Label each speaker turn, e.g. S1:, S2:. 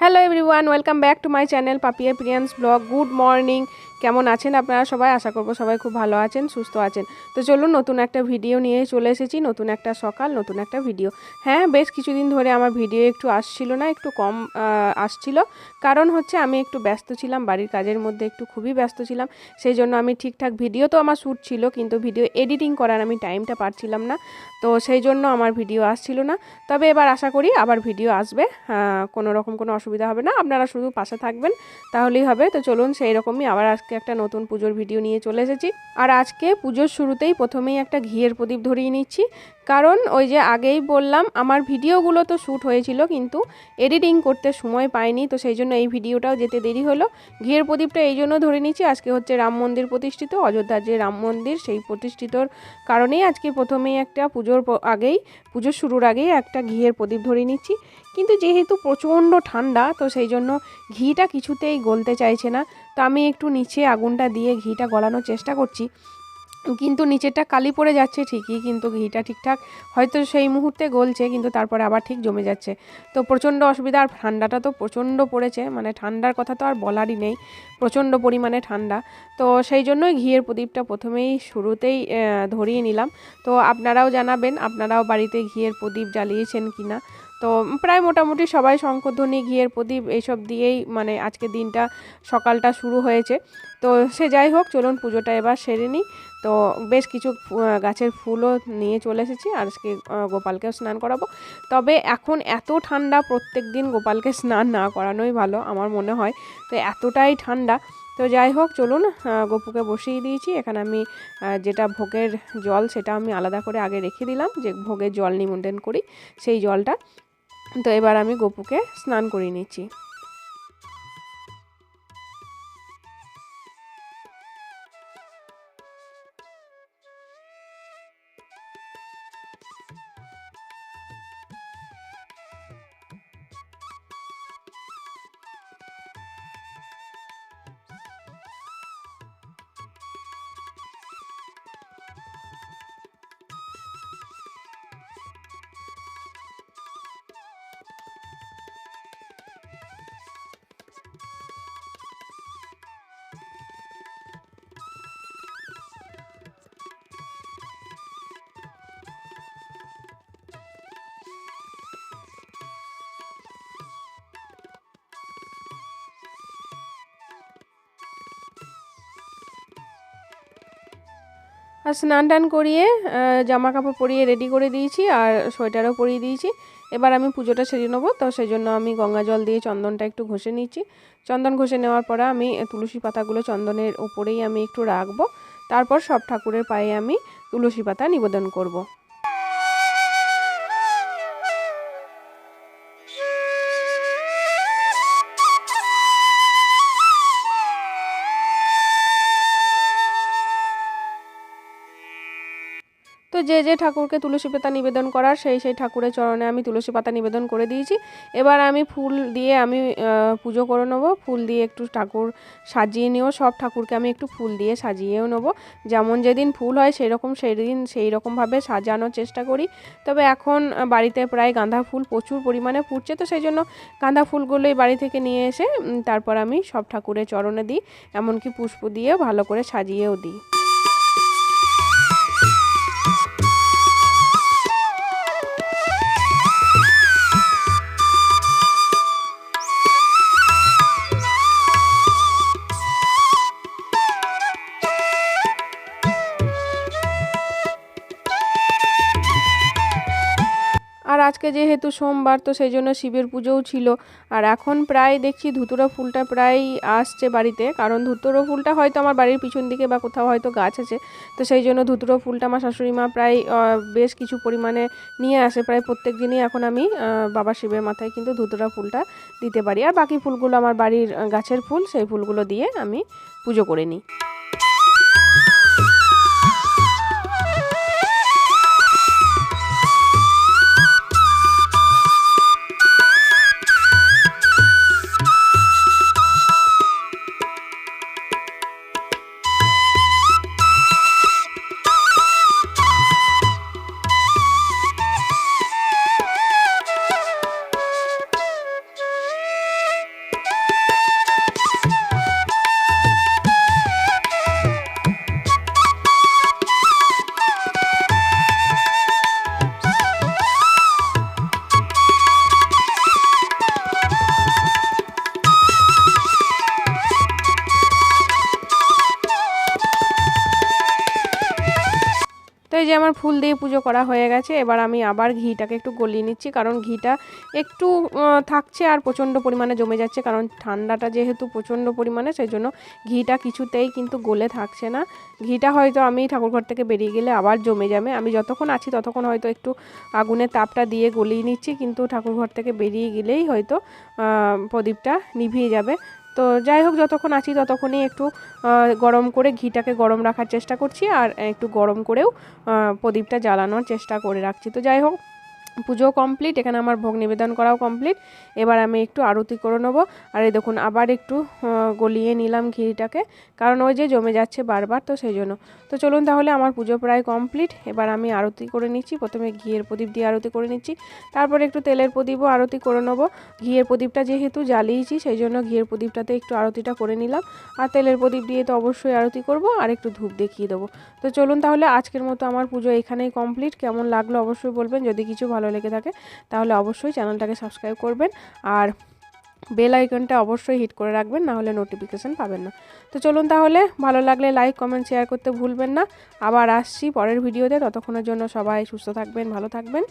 S1: Hello everyone welcome back to my channel Papiya Priyans blog good morning কেমন আছেন আপনারা সবাই? আশা করব সবাই খুব ভালো আছেন, সুস্থ আছেন। তো চলুন নতুন একটা ভিডিও নিয়ে চলে এসেছি, নতুন একটা সকাল, নতুন একটা ভিডিও। হ্যাঁ বেশ কিছুদিন ধরে আমার ভিডিও একটু আসছিল না, একটু কম আসছিল। কারণ হচ্ছে আমি একটু ব্যস্ত ছিলাম, বাড়ির কাজের মধ্যে একটু খুবই ব্যস্ত ছিলাম। সেই জন্য আমি ঠিকঠাক ভিডিও তো আমার শ্যুট ছিল, কিন্তু ভিডিও এডিটিং করার আমি টাইমটা পাচ্ছিলাম না। তো সেই জন্য আমার ভিডিও আসছিল না। তবে এবার আশা করি আবার ভিডিও আসবে কোনো রকম কোনো অসুবিধা হবে না। আপনারা শুধু পাশে থাকবেন, তাহলেই হবে। তো চলুন সেই রকমই আবার আজকে একটা নতুন পুজোর ভিডিও নিয়ে চলে এসেছি। আর আজকে পুজোর শুরুতেই প্রথমেই একটা ঘিয়ের প্রদীপ ধরিয়ে নিচ্ছি। কারণ ওই যে আগেই বললাম, আমার ভিডিওগুলো তো শ্যুট হয়েছিল কিন্তু এডিটিং করতে সময় পাইনি, তো সেই জন্য এই ভিডিওটাও যেতে দেরি হলো। ঘিয়ের প্রদীপটা এই জন্য ধরে নিচ্ছি, আজকে হচ্ছে রাম মন্দির প্রতিষ্ঠিত। অযোধ্যার যে রাম মন্দির, সেই প্রতিষ্ঠিতর কারণেই আজকে প্রথমেই একটা পুজোর আগেই, পুজোর শুরুর আগেই একটা ঘিয়ের প্রদীপ ধরে নিচ্ছি। কিন্তু যেহেতু প্রচণ্ড ঠান্ডা, তো সেই জন্য ঘিটা কিছুতেই গলতে চাইছে না। তো আমি একটু নিচে আগুনটা দিয়ে ঘিটা গলানোর চেষ্টা করছি। কিন্তু নিচেরটা কালি পড়ে যাচ্ছে ঠিকই, কিন্তু ঘিটা ঠিকঠাক হয়তো সেই মুহূর্তে গলছে, কিন্তু তারপরে আবার ঠিক জমে যাচ্ছে। তো প্রচণ্ড অসুবিধা, আর ঠান্ডাটা তো প্রচণ্ড পড়েছে মানে ঠান্ডার কথা তো আর বলারই নেই, প্রচণ্ড পরিমাণে ঠান্ডা। তো সেই জন্যই ঘিয়ের প্রদীপটা প্রথমেই শুরুতেই ধরিয়ে নিলাম। তো আপনারাও জানাবেন, আপনারাও বাড়িতে ঘিয়ের প্রদীপ জ্বালিয়েছেন কিনা। তো প্রায় মোটামুটি সবাই শঙ্করধ্বনি, ঘিয়ের প্রদীপ এইসব দিয়েই মানে আজকে দিনটা, সকালটা শুরু হয়েছে। তো সে যাই হোক, চলুন পুজোটা এবার সেরে নিই। তো বেশ কিছু গাছের ফুলও নিয়ে চলে এসেছি। আর আজকে গোপালকেও স্নান করাবো। তবে এখন এত ঠান্ডা প্রত্যেক দিন গোপালকে স্নান না করানোই ভালো আমার মনে হয়। তো এতটাই ঠান্ডা। তো যাই হোক, চলুন গপুকে বসিয়ে দিয়েছি। এখানে আমি যেটা ভোগের জল সেটা আমি আলাদা করে আগে রেখে দিলাম। যে ভোগের জল নিমন্ত্রণ করি সেই জলটা। তো এবার আমি গপুকে স্নান করিয়ে নিচ্ছি। আর স্নান টান করিয়ে জামা কাপড় পরিয়ে রেডি করে দিয়েছি আর সোয়েটারও পরিয়ে দিয়েছি। এবার আমি পুজোটা সেরে নেব, তো সেই জন্য আমি গঙ্গা জল দিয়ে চন্দনটা একটু ঘষে নিচ্ছি। চন্দন ঘষে নেওয়ার পরে আমি তুলসী পাতাগুলো চন্দনের ওপরেই আমি একটু রাখব। তারপর সব ঠাকুরের পায়ে আমি তুলসী পাতা নিবেদন করব। তো যে যে ঠাকুরকে তুলসী পাতা নিবেদন করার সেই সেই ঠাকুরের চরণে আমি তুলসী পাতা নিবেদন করে দিয়েছি। এবার আমি ফুল দিয়ে আমি পুজো করে নেব। ফুল দিয়ে একটু ঠাকুর সাজিয়ে নিয়েও, সব ঠাকুরকে আমি একটু ফুল দিয়ে সাজিয়েও নেব। যেমন যেদিন ফুল হয় সেই রকম সেই দিন সেই রকমভাবে সাজানোর চেষ্টা করি। তবে এখন বাড়িতে প্রায় গাঁদা ফুল প্রচুর পরিমাণে ফুটছে, তো সেই জন্য গাঁদা ফুলগুলোই বাড়ি থেকে নিয়ে এসে তারপর আমি সব ঠাকুরের চরণে দিই। এমনকি পুষ্প দিয়ে ভালো করে সাজিয়েও দিই। আজকে যেহেতু সোমবার, তো সেই জন্য শিবের পুজোও ছিল। আর এখন প্রায় দেখছি ধুতুরা ফুলটা প্রায় আসছে বাড়িতে, কারণ ধুতুরো ফুলটা হয়তো আমার বাড়ির পিছন দিকে বা কোথাও হয়তো গাছ আছে, তো সেই জন্য ধুতুরো ফুলটা আমার শাশুড়ি মা প্রায় বেশ কিছু পরিমাণে নিয়ে আসে। প্রায় প্রত্যেক দিনই এখন আমি বাবা শিবের মাথায় কিন্তু ধুতুরা ফুলটা দিতে পারি। আর বাকি ফুলগুলো আমার বাড়ির গাছের ফুল, সেই ফুলগুলো দিয়ে আমি পুজো করে নিই। আমার ফুল দিয়ে পুজো করা হয়ে গেছে, এবার আমি আবার ঘিটাকে একটু গলিয়ে নিচ্ছি, কারণ ঘিটা একটু থাকছে আর প্রচণ্ড পরিমাণে জমে যাচ্ছে, কারণ ঠান্ডাটা যেহেতু প্রচণ্ড পরিমাণে সেই জন্য ঘিটা কিছুতেই কিন্তু গলে থাকছে না। ঘিটা হয়তো আমি ঠাকুরঘর থেকে বেরিয়ে গেলে আবার জমে যাবে, আমি যতক্ষণ আছি ততক্ষণ হয়তো একটু আগুনের তাপটা দিয়ে গলিয়ে নিচ্ছি, কিন্তু ঠাকুরঘর থেকে বেরিয়ে গেলেই হয়তো প্রদীপটা নিভিয়ে যাবে। তো যাই হোক, যতক্ষণ আছি ততক্ষণই একটু গরম করে ঘিটাকে গরম রাখার চেষ্টা করছি আর একটু গরম করেও প্রদীপটা জ্বালানোর চেষ্টা করে রাখছি। তো যাই হোক পুজো কমপ্লিট এখানে আমার ভোগ নিবেদন করাও কমপ্লিট এবার আমি একটু আরতি করে নেব। আর এই দেখুন, আবার একটু গলিয়ে নিলাম ঘিটাকে। কারণ ওই যে জমে যাচ্ছে বারবার, তো সেই জন্য। তো চলুন তাহলে আমার পুজো প্রায় কমপ্লিট এবার আমি আরতি করে নিচ্ছি। প্রথমে ঘিয়ের প্রদীপ দিয়ে আরতি করে নিচ্ছি। তারপরে একটু তেলের প্রদীপও আরতি করে নেব। ঘিয়ের প্রদীপটা যেহেতু জ্বালিয়েছি, সেই জন্য ঘিয়ের প্রদীপটাতে একটু আরতিটা করে নিলাম। আর তেলের প্রদীপ দিয়ে তো অবশ্যই আরতি করব। আর একটু ধূপ দেখিয়ে দেবো। তো চলুন তাহলে আজকের মতো আমার পুজো এখানেই কমপ্লিট কেমন লাগল অবশ্যই বলবেন। যদি কিছু ভালো লেগে থাকে, তাহলে অবশ্যই চ্যানেলটাকে সাবস্ক্রাইব করবেন আর বেল আইকনটা অবশ্যই হিট করে রাখবেন, না হলে নোটিফিকেশান পাবেন না। তো চলুন তাহলে, ভালো লাগলে লাইক কমেন্ট শেয়ার করতে ভুলবেন না। আবার আসছি পরের ভিডিওতে ততক্ষণের জন্য সবাই সুস্থ থাকবেন, ভালো থাকবেন